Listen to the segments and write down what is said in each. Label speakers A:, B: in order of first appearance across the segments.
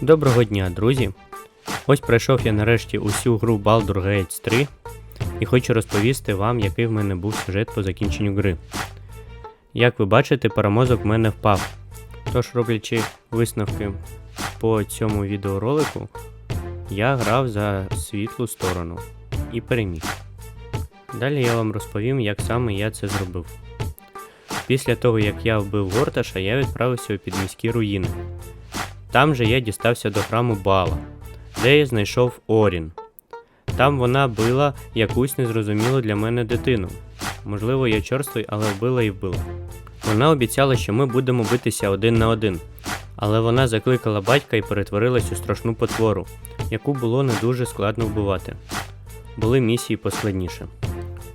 A: Доброго дня, друзі! Ось пройшов я нарешті усю гру Baldur's Gate 3 і хочу розповісти вам, який в мене був сюжет по закінченню гри. Як ви бачите, перемозок в мене впав. Тож, роблячи висновки по цьому відеоролику, я грав за світлу сторону і переміг. Далі я вам розповім, як саме я це зробив. Після того, як я вбив Горташа, я відправився у підміські руїни. Там же я дістався до храму Бала, де я знайшов Орін. Там вона била якусь незрозумілу для мене дитину. Можливо, я чорствий, але вбила і вбила. Вона обіцяла, що ми будемо битися один на один, але вона закликала батька і перетворилась у страшну потвору, яку було не дуже складно вбивати. Були місії поскладніше.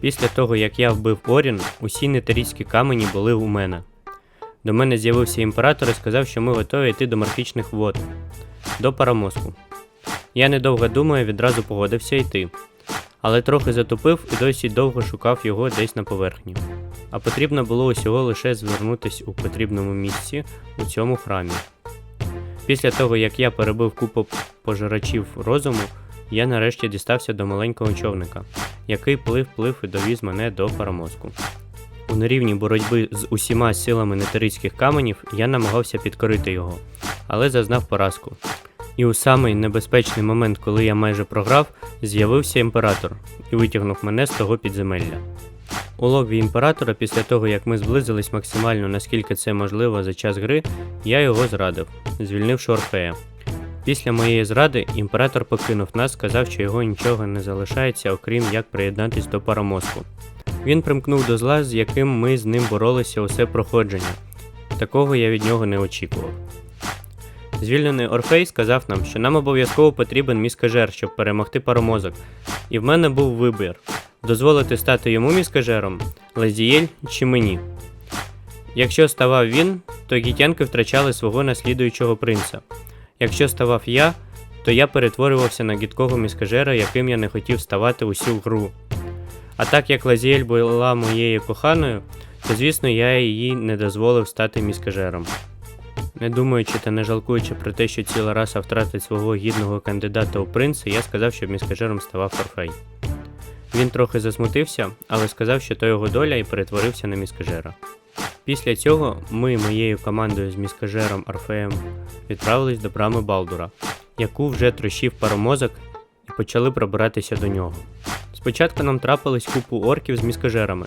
A: Після того, як я вбив Орін, усі нетерійські камені були у мене. До мене з'явився імператор і сказав, що ми готові йти до марфічних вод, до Парамоску. Я недовго думаю, відразу погодився йти, але трохи затупив і досі довго шукав його десь на поверхні. А потрібно було усього лише звернутися у потрібному місці у цьому храмі. Після того, як я перебив купу пожирачів розуму, я нарешті дістався до маленького човника, який плив-плив і довіз мене до Парамоску. У нерівній боротьбі з усіма силами нетерицьких каменів я намагався підкорити його, але зазнав поразку. І у самий небезпечний момент, коли я майже програв, з'явився імператор і витягнув мене з того підземелля. У лобі імператора, після того як ми зблизились максимально наскільки це можливо за час гри, я його зрадив, звільнивши Орфея. Після моєї зради імператор покинув нас, сказав, що його нічого не залишається, окрім як приєднатись до Парамоску. Він примкнув до зла, з яким ми з ним боролися усе проходження. Такого я від нього не очікував. Звільнений Орфей сказав нам, що нам обов'язково потрібен міскажер, щоб перемогти паромозок, і в мене був вибір дозволити стати йому міскажером, Лазієль чи мені. Якщо ставав він, то гітянки втрачали свого наслідуючого принца. Якщо ставав я, то я перетворювався на гідкого міскажера, яким я не хотів ставати усю гру. А так як Лазіель була моєю коханою, то звісно я їй не дозволив стати міскажером. Не думаючи та не жалкуючи про те, що ціла раса втратить свого гідного кандидата у принци, я сказав, щоб міскажером ставав Орфей. Він трохи засмутився, але сказав, що то його доля і перетворився на міскажера. Після цього ми моєю командою з міскажером Орфеєм відправились до брами Балдура, яку вже трощив паромозок, і почали пробиратися до нього. Спочатку нам трапились купу орків з міскажерами.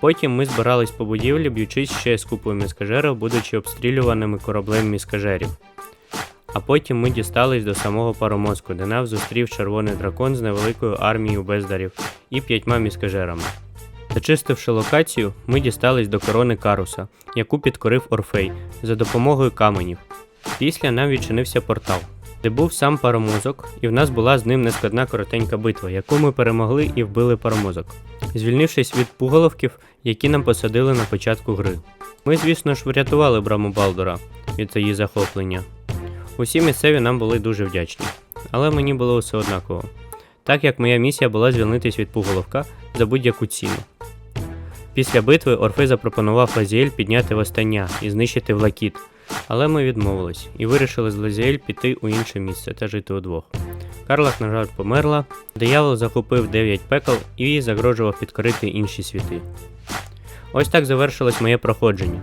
A: Потім ми збирались по будівлі, б'ючись ще з купою міскажерів, будучи обстрілюваними кораблем міскажерів. А потім ми дістались до самого паромозку, де нас зустрів червоний дракон з невеликою армією бездарів і п'ятьма міскажерами. Зачистивши локацію, ми дістались до корони Каруса, яку підкорив Орфей за допомогою каменів. Після нам відчинився портал, де був сам паромозок, і в нас була з ним нескладна коротенька битва, яку ми перемогли і вбили паромозок, звільнившись від пуголовків, які нам посадили на початку гри. Ми, звісно ж, врятували браму Балдора від її захоплення. Усі місцеві нам були дуже вдячні, але мені було все однаково, так як моя місія була звільнитись від пуголовка за будь-яку ціну. Після битви Орфей запропонував Лазіель підняти восстання і знищити Влакіт, але ми відмовились і вирішили з Лазіель піти у інше місце та жити удвох. Карлах, на жаль, померла, диявол захопив 9 пекл і загрожував підкорити інші світи. Ось так завершилось моє проходження.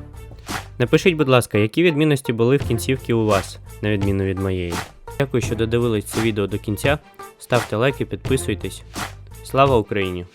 A: Напишіть, будь ласка, які відмінності були в кінцівці у вас, на відміну від моєї. Дякую, що додивились це відео до кінця. Ставте лайки, підписуйтесь. Слава Україні!